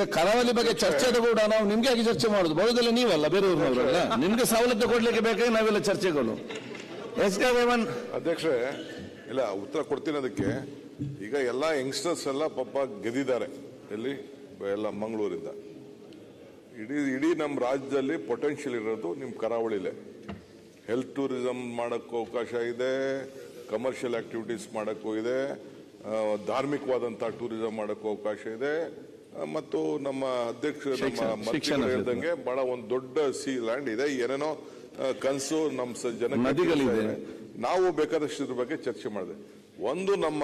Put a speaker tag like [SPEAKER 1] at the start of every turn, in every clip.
[SPEAKER 1] ಈಗ ಕರಾವಳಿ ಬಗ್ಗೆ ಚರ್ಚೆ ಕೂಡ ನಾವು ನಿಮ್ಗೆ ಆಗಿ ಚರ್ಚೆ ಮಾಡುದು? ಬರೋದಿಲ್ಲ ನೀವಲ್ಲ ಬೇರೆ ಬೇರೆಯವ್ರನ್ನವರಲ್ಲ ನಿಮ್ಗೆ ಸವಲತ್ತು ಕೊಡ್ಲಿಕ್ಕೆ ಬೇಕಾಗಿ ನಾವೆಲ್ಲ ಚರ್ಚೆಗಳು ಎಸ್ ಕೆ ರೇವನ್
[SPEAKER 2] ಅಧ್ಯಕ್ಷರೇ ಇಲ್ಲ ಉತ್ತರ ಕೊಡ್ತೀನಿ ಅದಕ್ಕೆ. ಈಗ ಎಲ್ಲ ಯಂಗ್ಸ್ಟರ್ಸ್ ಎಲ್ಲ ಪಾಪ ಗೆದ್ದಿದ್ದಾರೆ. ಎಲ್ಲಿ? ಎಲ್ಲ ಮಂಗಳೂರಿಂದ. ಇಡೀ ಇಡೀ ನಮ್ಮ ರಾಜ್ಯದಲ್ಲಿ ಪೊಟೆನ್ಷಿಯಲ್ ಇರೋದು ನಿಮ್ಮ ಕರಾವಳಿಲೇ. ಹೆಲ್ತ್ ಟೂರಿಸಮ್ ಮಾಡೋಕ್ಕೂ ಅವಕಾಶ ಇದೆ ಕಮರ್ಷಿಯಲ್ ಆಕ್ಟಿವಿಟೀಸ್ ಮಾಡೋಕ್ಕೂ ಇದೆ ಧಾರ್ಮಿಕವಾದಂಥ ಟೂರಿಸಂ ಮಾಡೋಕ್ಕೂ ಅವಕಾಶ ಇದೆ. ಮತ್ತು ನಮ್ಮ ಅಧ್ಯಕ್ಷ ನಮ್ಮ ಹೇಳ್ದಂಗೆ ಬಹಳ ಒಂದು ದೊಡ್ಡ ಸಿ ಲ್ಯಾಂಡ್ ಇದೆ. ಏನೇನೋ ಕನಸು ನಮ್ಮ ಇದೆ. ನಾವು ಬೇಕಾದಷ್ಟು ಇದ್ರ ಬಗ್ಗೆ ಚರ್ಚೆ ಮಾಡಿದೆ. ಒಂದು ನಮ್ಮ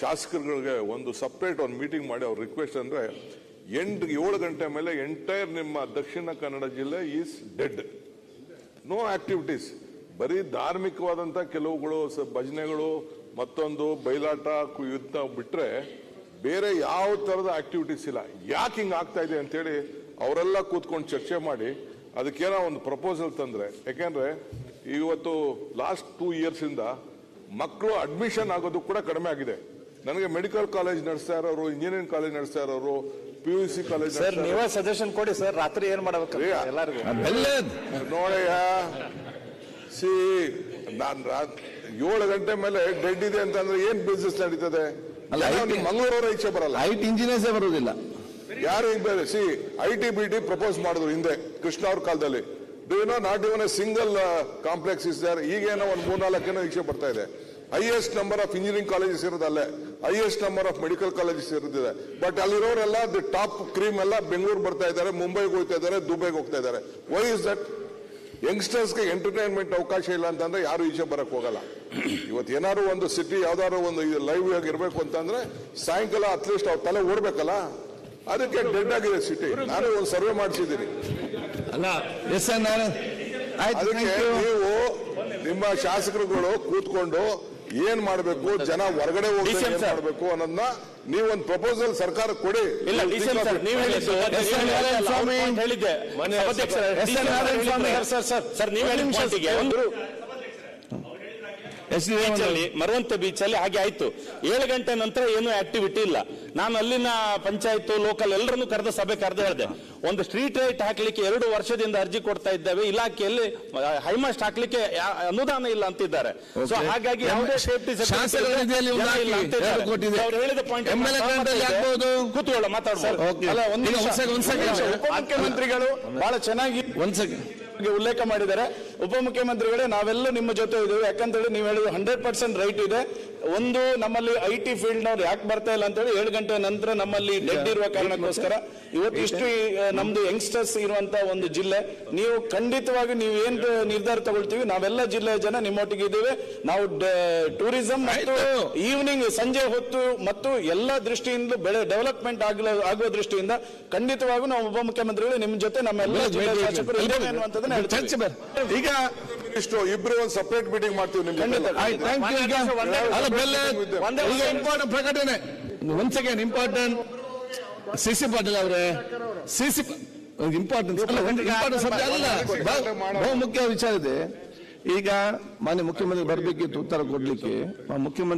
[SPEAKER 2] ಶಾಸಕರುಗಳಿಗೆ ಒಂದು ಸಪ್ರೇಟ್ ಒಂದು ಮೀಟಿಂಗ್ ಮಾಡಿ ಅವ್ರ ರಿಕ್ವೆಸ್ಟ್ ಅಂದ್ರೆ ಎಂಟು ಏಳು ಗಂಟೆ ಮೇಲೆ ಎಂಟೈರ್ ನಿಮ್ಮ ದಕ್ಷಿಣ ಕನ್ನಡ ಜಿಲ್ಲೆ ಈಸ್ ಡೆಡ್ ನೋ ಆಕ್ಟಿವಿಟೀಸ್ ಬರೀ ಧಾರ್ಮಿಕವಾದಂಥ ಕೆಲವುಗಳು ಸ- ಭಜನೆಗಳು ಮತ್ತೊಂದು ಬಯಲಾಟ ಯುದ್ಧ ಬಿಟ್ರೆ ಬೇರೆ ಯಾವ ತರದ ಆಕ್ಟಿವಿಟೀಸ್ ಇಲ್ಲ. ಯಾಕೆ ಹಿಂಗೆ ಆಗ್ತಾ ಇದೆ ಅಂತೇಳಿ ಅವರೆಲ್ಲ ಕೂತ್ಕೊಂಡು ಚರ್ಚೆ ಮಾಡಿ ಅದಕ್ಕೇನೋ ಒಂದು ಪ್ರಪೋಸಲ್ ತಂದ್ರೆ. ಯಾಕೆಂದರೆ ಇವತ್ತು ಲಾಸ್ಟ್ ಟೂ ಇಯರ್ಸ್ ಇಂದ ಮಕ್ಕಳು ಅಡ್ಮಿಷನ್ ಆಗೋದು ಕೂಡ ಕಡಿಮೆ ಆಗಿದೆ. ನನಗೆ ಮೆಡಿಕಲ್ ಕಾಲೇಜ್ ನಡೆಸ್ತಾ ಇರೋರು ಇಂಜಿನಿಯರಿಂಗ್ ಕಾಲೇಜ್ ನಡೆಸ್ತಾ ಇರೋರು P U C college
[SPEAKER 3] sir ನೀವೇ ಸಜೆಷನ್ ಕೊಡಿ ಸರ್ ರಾತ್ರಿ ಏನ್ ಮಾಡ್ಬೇಕು ಎಲ್ಲರಿಗೂ.
[SPEAKER 2] ನೋಡಯ್ಯ ಸಿ ನಾನು ಏಳು ಗಂಟೆ ಮೇಲೆ ಡೆಡ್ ಇದೆ ಅಂತಂದ್ರೆ ಏನ್ ಬಿಸ್ನೆಸ್ ನಡೀತದೆ?
[SPEAKER 1] ಅಲ್ಲ,
[SPEAKER 2] ಮಂಗಳೂರವರ ಇಚ್ಛೆ ಬರಲ್ಲ.
[SPEAKER 1] ಐಟಿ ಇಂಜಿನಿಯರ್ಸೇ ಬರುವುದಿಲ್ಲ
[SPEAKER 2] ಯಾರು ಈಗ ಬೇರೆ C IT T B T propose ಮಾಡಿದ್ರು ಹಿಂದೆ ಕೃಷ್ಣ ಅವ್ರ ಕಾಲದಲ್ಲಿ. Do know not even a single complex is there ಈಗೇನೋ ಒಂದು ಮೂರ್ನಾಲ್ಕೇನೋ ಇಚ್ಛೆ ಬರ್ತಾ ಇದೆ. Highest number of engineering colleges ಇರೋದಲ್ಲೇ highest number of medical colleges ಇರೋದಿದೆ but ಅಲ್ಲಿರೋರೆಲ್ಲ ದಿ ಟಾಪ್ ಕ್ರೀಮ್ ಎಲ್ಲ ಬೆಂಗಳೂರು ಬರ್ತಾ ಇದ್ದಾರೆ ಮುಂಬೈಗೆ ಹೋಗ್ತಾ ಇದ್ದಾರೆ ದುಬೈಗೆ ಹೋಗ್ತಾ ಇದ್ದಾರೆ. ವೈ ಇಸ್ ದಟ್ ಯಂಗ್ಸ್ಟರ್ಸ್ಗೆ ಎಂಟರ್ಟೈನ್ಮೆಂಟ್ ಅವಕಾಶ ಇಲ್ಲ ಅಂತಂದ್ರೆ ಯಾರು ಈಚೆ ಬರಕ್ ಹೋಗಲ್ಲ. ಇವತ್ತು ಏನಾದ್ರು ಒಂದು ಸಿಟಿ ಯಾವ್ದಾದ್ರು ಒಂದು ಲೈವ್ ಆಗಿ ಇರಬೇಕು ಅಂತಂದ್ರೆ ಸಾಯಂಕಾಲ ಅಟ್ಲೀಸ್ಟ್ ಅವ್ರ ತಲೆ ಓಡ್ಬೇಕಲ್ಲ? ಅದಕ್ಕೆ ಡೆಡ್ ಆಗಿದೆ ಸಿಟಿ ನಾನು ಒಂದು ಸರ್ವೆ ಮಾಡಿಸಿದ್ದೀನಿ. ಅದಕ್ಕೆ ನೀವು ನಿಮ್ಮ ಶಾಸಕರುಗಳು ಕೂತ್ಕೊಂಡು ಏನ್ ಮಾಡಬೇಕು? ಜನ ಹೊರಗಡೆ. ಮಾಡಬೇಕು ಅನ್ನೋದನ್ನ ನೀವೊಂದು ಪ್ರಪೋಸಲ್ ಸರ್ಕಾರ ಕೊಡಿ.
[SPEAKER 3] ಇಲ್ಲ ಡಿ ಸರ್ ನೀವು ಹೇಳಿದ್ದು ಸರ್ ಸರ್ ನೀವು ಹೇಳಿದ
[SPEAKER 1] ನಿಮಿಷ
[SPEAKER 3] ಪಾಯಿಂಟಿಗೆ
[SPEAKER 1] ಒಂದು ಎಸ್ ಡಿ ರೇವಣ್ಣ
[SPEAKER 3] ಬೀಚ್ ಅಲ್ಲಿ ಮರವಂತ ಬೀಚ್ ಅಲ್ಲಿ ಹಾಗೆ ಆಯ್ತು. ಏಳು ಗಂಟೆ ನಂತರ ಏನು ಆಕ್ಟಿವಿಟಿ ಇಲ್ಲ. ನಾನು ಅಲ್ಲಿನ ಪಂಚಾಯತ್ ಲೋಕಲ್ ಎಲ್ಲರನ್ನು ಕರೆದ ಸಭೆ ಕರೆದು ಹೇಳಿದೆ. ಒಂದು ಸ್ಟ್ರೀಟ್ ಲೈಟ್ ಹಾಕ್ಲಿಕ್ಕೆ ಎರಡು ವರ್ಷದಿಂದ ಅರ್ಜಿ ಕೊಡ್ತಾ ಇದ್ದೇವೆ. ಇಲಾಖೆಯಲ್ಲಿ ಹೈಮಾಸ್ಟ್ ಹಾಕ್ಲಿಕ್ಕೆ ಅನುದಾನ ಇಲ್ಲ ಅಂತಿದ್ದಾರೆ. ಸೊ ಹಾಗಾಗಿ ಯಾವುದೇ ಸೇಫ್ಟಿ ಹೇಳಿದ ಪಾಯಿಂಟ್. ಕೂತ್ಕೊಳ್ಳ ಒಂದ್
[SPEAKER 1] ಸೆಕೆಂಡ್.
[SPEAKER 3] ಬಹಳ ಚೆನ್ನಾಗಿ
[SPEAKER 1] ಒಂದ್ ಸೆಕೆಂಡ್
[SPEAKER 3] ಉಲ್ಲೇಖ ಮಾಡಿದ್ದಾರೆ. ಉಪಮುಖ್ಯಮಂತ್ರಿಗಳೇ ನಾವೆಲ್ಲ ನಿಮ್ಮ ಜೊತೆ ಇದ್ದೇವೆ. ಯಾಕಂತೇಳಿ ನೀವು ಹೇಳಿದ್ರು ಹಂಡ್ರೆಡ್ ಪರ್ಸೆಂಟ್ ರೈಟ್ ಇದೆ. ಒಂದು ನಮ್ಮಲ್ಲಿ ಐ ಟಿ ಫೀಲ್ಡ್ ನವ್ರು ಯಾಕೆ ಬರ್ತಾ ಇಲ್ಲ ಅಂತೇಳಿ ಏಳು ಗಂಟೆ ನಂತರ ನಮ್ಮಲ್ಲಿ ಡೆಡ್ ಇರುವ ಕಾರಣಕ್ಕೋಸ್ಕರ ಇವತ್ತು ಇಷ್ಟು ನಮ್ದು ಯಂಗ್ಸ್ಟರ್ಸ್ ಇರುವಂತ ಒಂದು ಜಿಲ್ಲೆ ನೀವು ಖಂಡಿತವಾಗಿ ನೀವು ಏನ್ ನಿರ್ಧಾರ ತಗೊಳ್ತೀವಿ ನಾವೆಲ್ಲ ಜಿಲ್ಲೆಯ ಜನ ನಿಮ್ಮೊಟ್ಟಿಗೆ ಇದ್ದೇವೆ. ನಾವು ಟೂರಿಸಂ ಮತ್ತು. ಈವ್ನಿಂಗ್ ಸಂಜೆ ಹೊತ್ತು ಮತ್ತು ಎಲ್ಲ ದೃಷ್ಟಿಯಿಂದ ಬೆಳೆ ಡೆವಲಪ್ಮೆಂಟ್ ಆಗಲ ಆಗುವ ದೃಷ್ಟಿಯಿಂದ ಖಂಡಿತವಾಗೂ ನಾವು ಉಪಮುಖ್ಯಮಂತ್ರಿಗಳು ನಿಮ್ಮ ಜೊತೆ ನಮ್ಮೆಲ್ಲ ಜಿಲ್ಲೆ ಶಾಸಕರು
[SPEAKER 1] ಈಗ
[SPEAKER 2] ಇಷ್ಟು ಇಬ್ರು ಒಂದು ಸಪರೇಟ್ ಮೀಟಿಂಗ್ ಮಾಡ್ತೀವಿ
[SPEAKER 1] ಇಂಪಾರ್ಟೆಂಟ್ ಪ್ರಕಟಣೆ. One second important C C Patil ಅವರೇ C C important important subject ಅಲ್ಲ ಬಹು- ಮುಖ್ಯ ವಿಚಾರ ಇದೆ. ಈಗ ಮಾನ್ಯ ಮುಖ್ಯಮಂತ್ರಿ ಬರಬೇಕಿತ್ತು ಉತ್ತರ ಕೊಡ್ಲಿಕ್ಕೆ. ಮುಖ್ಯಮಂತ್ರಿ